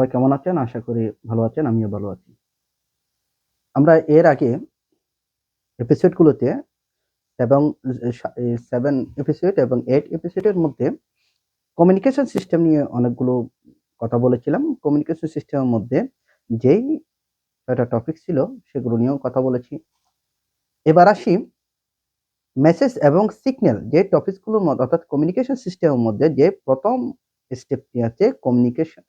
সবাই কেমন আছেন? আশা করি ভালো আছেন, আমিও ভালো আছি। আমরা এর আগে এপিসোডগুলোতে এবং সেভেন এপিসোড এবং এইট এপিসোডের মধ্যে কমিউনিকেশন সিস্টেম নিয়ে অনেকগুলো কথা বলেছিলাম। কমিউনিকেশন সিস্টেমের মধ্যে যেই ছয়টা টপিক ছিল সেগুলো নিয়েও কথা বলেছি। এবার আসি মেসেজ এবং সিগন্যাল যে টপিকগুলোর মধ্যে, অর্থাৎ কমিউনিকেশন সিস্টেমের মধ্যে যে প্রথম স্টেপটি আছে কমিউনিকেশন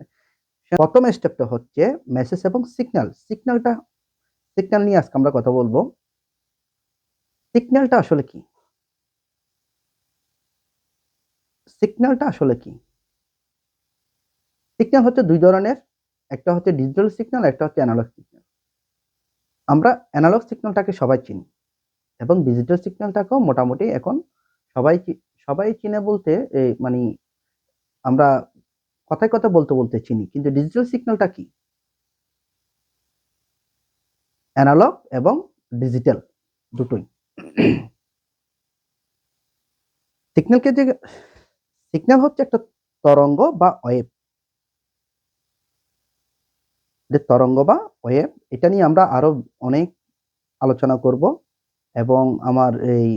প্রথম স্টেপটা হচ্ছে মেসেজ এবং সিগন্যাল সিগন্যালটা সিগন্যাল নিয়ে আজকে আমরা কথা বলব। সিগন্যালটা আসলে কি? সিগন্যালটা আসলে কি? সিগন্যাল হচ্ছে দুই ধরনের। একটা হচ্ছে ডিজিটাল সিগন্যাল একটা হচ্ছে অ্যানালগ সিগন্যাল আমরা অ্যানালগ সিগন্যালটাকে সবাই চিনি এবং ডিজিটাল সিগন্যালটাকেও মোটামুটি এখন সবাই সবাই চিনে বলতে এই মানে আমরা কথায় কথা বলতে বলতে চিনি, কিন্তু ডিজিটাল সিগন্যালটা কি? অ্যানালগ এবং ডিজিটাল দুটোই। সিগন্যালকে যে সিগন্যাল হচ্ছে একটা তরঙ্গ বা ওয়েভ। যে তরঙ্গ বা ওয়েভ, এটা নিয়ে আমরা আরও অনেক আলোচনা করব এবং আমার এই,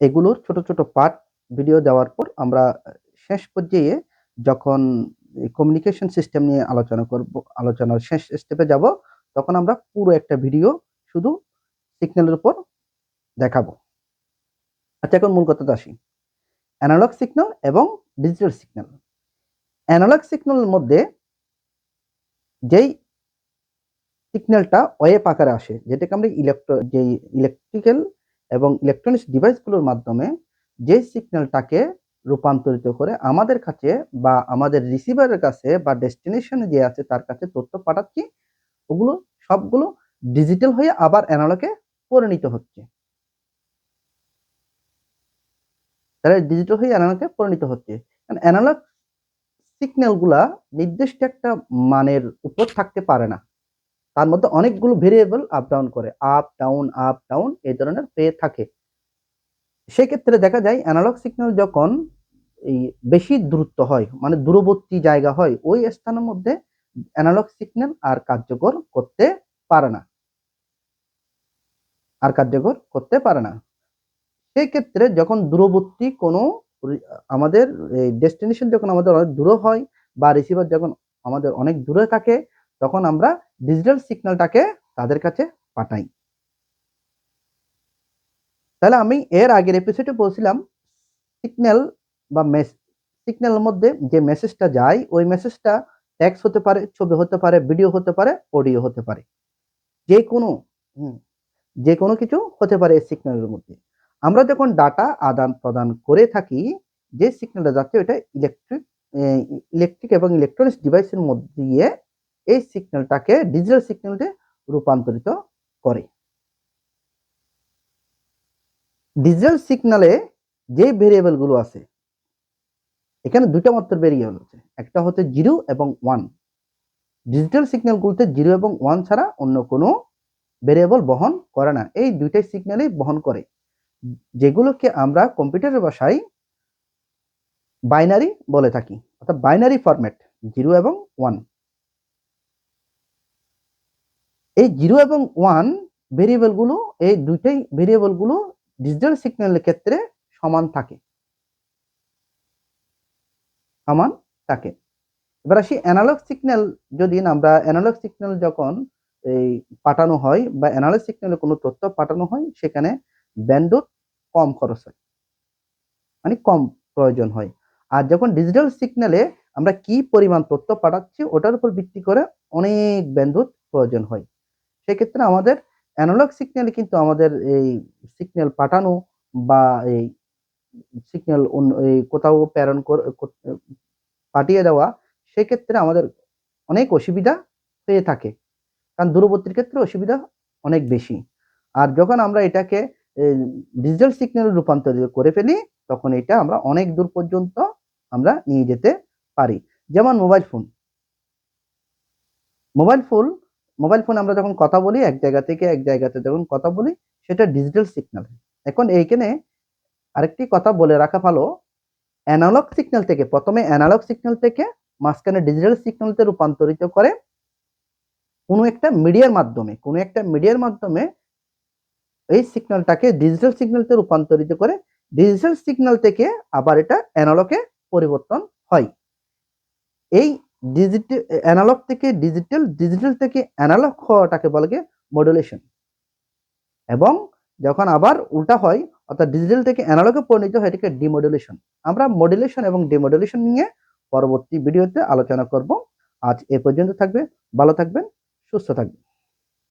এগুলোর ছোট ছোট পার্ট ভিডিও দেওয়ার পর আমরা শেষ পর্যায়ে যখন কমিউনিকেশন সিস্টেম নিয়ে আলোচনা করব, আলোচনার শেষ স্টেপে যাব, তখন আমরা পুরো একটা ভিডিও শুধু সিগন্যালের উপর দেখাবো। আচ্ছা এখন মূল কথাতে আসি। অ্যানালগ সিগন্যাল এবং ডিজিটাল সিগন্যাল অ্যানালগ সিগন্যালের মধ্যে যেই সিগন্যালটা ওয়েভ আকারে আসে, যেটাকে আমরা ইলেকট্র যেই ইলেকট্রিক্যাল এবং ইলেকট্রনিক্স ডিভাইসগুলোর মাধ্যমে যে সিগন্যালটাকে রূপান্তরিত করে আমাদের কাছে বা আমাদের রিসিভারের কাছে বা ডেস্টিনেশনে যে আছে তার কাছে তথ্য পাঠাচ্ছি, ওগুলো সবগুলো ডিজিটাল হয়ে আবার অ্যানালগে পরিণত হচ্ছে। তাহলে ডিজিটাল হয়ে অ্যানালগে পরিণত হচ্ছে। কারণ অ্যানালগ সিগন্যালগুলা নির্দিষ্ট একটা মানের উপর থাকতে পারে না। তার মধ্যে অনেকগুলো ভেরিয়েবল আপ ডাউন করে আপ ডাউন আপ ডাউন এই ধরনের পেয়ে থাকে। সেক্ষেত্রে দেখা যায় অ্যানালগ সিগন্যাল যখন এই বেশি দূরত্ব হয় মানে দূরবর্তী জায়গা হয়, ওই স্থানের মধ্যে অ্যানালগ সিগন্যাল আর কার্যকর করতে পারে না। আর কার্যকর করতে পারে না। সেই ক্ষেত্রে যখন দূরবর্তী কোনো আমাদের ডেস্টিনেশন যখন আমাদের অনেক দূরে হয় বা রিসিভার যখন আমাদের অনেক দূরে থাকে, তখন আমরা ডিজিটাল সিগন্যালটাকে তাদের কাছে পাঠাই। তাহলে আমি এর আগের এপিসোডে বলছিলাম সিগন্যাল বা মেস সিগন্যালের মধ্যে যে মেসেজটা যায়, ওই মেসেজটা টেক্সট হতে পারে, ছবি হতে পারে ভিডিও হতে পারে অডিও হতে পারে। যে কোনো যে কোনো কিছু হতে পারে এই সিগন্যালের মধ্যে। আমরা যখন ডাটা আদান প্রদান করে থাকি, যে সিগন্যালটা যাচ্ছে ওটা ইলেকট্রিক ইলেকট্রিক এবং ইলেকট্রনিক্স ডিভাইসের মধ্যে দিয়ে এই সিগন্যালটাকে ডিজিটাল সিগন্যালে রূপান্তরিত করে। ডিজিটাল সিগন্যালে যে ভেরিয়েবলগুলো আছে এখানে দুটো মাত্র ভেরিয়েবল আছে। একটা হচ্ছে জিরো এবং ওয়ান ডিজিটাল সিগন্যালগুলোতে জিরো এবং ওয়ান ছাড়া অন্য কোনো ভেরিয়েবল বহন করে না। এই দুইটাই সিগন্যালই বহন করে। যেগুলোকে আমরা কম্পিউটারের ভাষায় বাইনারি বলে থাকি। অর্থাৎ বাইনারি ফরম্যাট জিরো এবং ওয়ান এই জিরো এবং ওয়ান ভেরিয়েবলগুলো এই দুইটাই ভেরিয়েবলগুলো ডিজিটাল সিগন্যালের ক্ষেত্রে সমান থাকে। সমান থাকে। এবার আসি অ্যানালগ সিগন্যাল যদি আমরা অ্যানালগ সিগন্যাল যখন এই পাঠানো হয় বা অ্যানালগ সিগন্যালে কোনো তথ্য পাঠানো হয়, সেখানে ব্যান্ডউইথ কম খরচ হয়। মানে কম প্রয়োজন হয়। আর যখন ডিজিটাল সিগন্যালে আমরা কি পরিমাণ তথ্য পাঠাচ্ছি, ওটার উপর ভিত্তি করে অনেক ব্যান্ডউইথ প্রয়োজন হয়। সেক্ষেত্রে আমাদের অ্যানালগ সিগন্যালে কিন্তু আমাদের এই সিগন্যাল পাঠানো বা এই সিগন্যাল কোথাও প্রেরণ পাঠিয়ে দেওয়া, সেক্ষেত্রে আমাদের অনেক অসুবিধা হয়ে থাকে। কারণ দূরবর্তীর ক্ষেত্রে অসুবিধা অনেক বেশি। আর যখন আমরা এটাকে ডিজিটাল সিগন্যালে রূপান্তরিত করে ফেলি, তখন এটা আমরা অনেক দূর পর্যন্ত আমরা নিয়ে যেতে পারি। যেমন mobile phone mobile phone mobile phone আমরা যখন কথা বলি, এক জায়গা থেকে এক জায়গাতে যখন কথা বলি, সেটা ডিজিটাল সিগন্যাল এখন এইখানে আরেকটি কথা বলে রাখা ভালো অ্যানালগ সিগন্যাল থেকে, প্রথমে অ্যানালগ সিগন্যাল থেকে মাঝখানে ডিজিটাল সিগন্যালতে রূপান্তরিত করে কোনো একটা মিডিয়ার মাধ্যমে, কোনো একটা মিডিয়ার মাধ্যমে এই সিগন্যালটাকে ডিজিটাল সিগন্যালতে রূপান্তরিত করে ডিজিটাল সিগন্যাল থেকে আবার এটা অ্যানালগে পরিবর্তন হয়। এই ডিজিটাল অ্যানালগ থেকে ডিজিটাল ডিজিটাল থেকে অ্যানালগ হওয়াটাকে বলে মডুলেশন এবং যখন আবার উল্টা হয় অর্থাৎ ডিজিটাল থেকে অ্যানালগে পরিণত হয় এটাকে ডিমডুলেশন আমরা মডুলেশন এবং ডিমডুলেশন নিয়ে পরবর্তী ভিডিওতে আলোচনা করব। আজ এ পর্যন্ত থাকবে, ভালো থাকবেন, সুস্থ থাকবেন।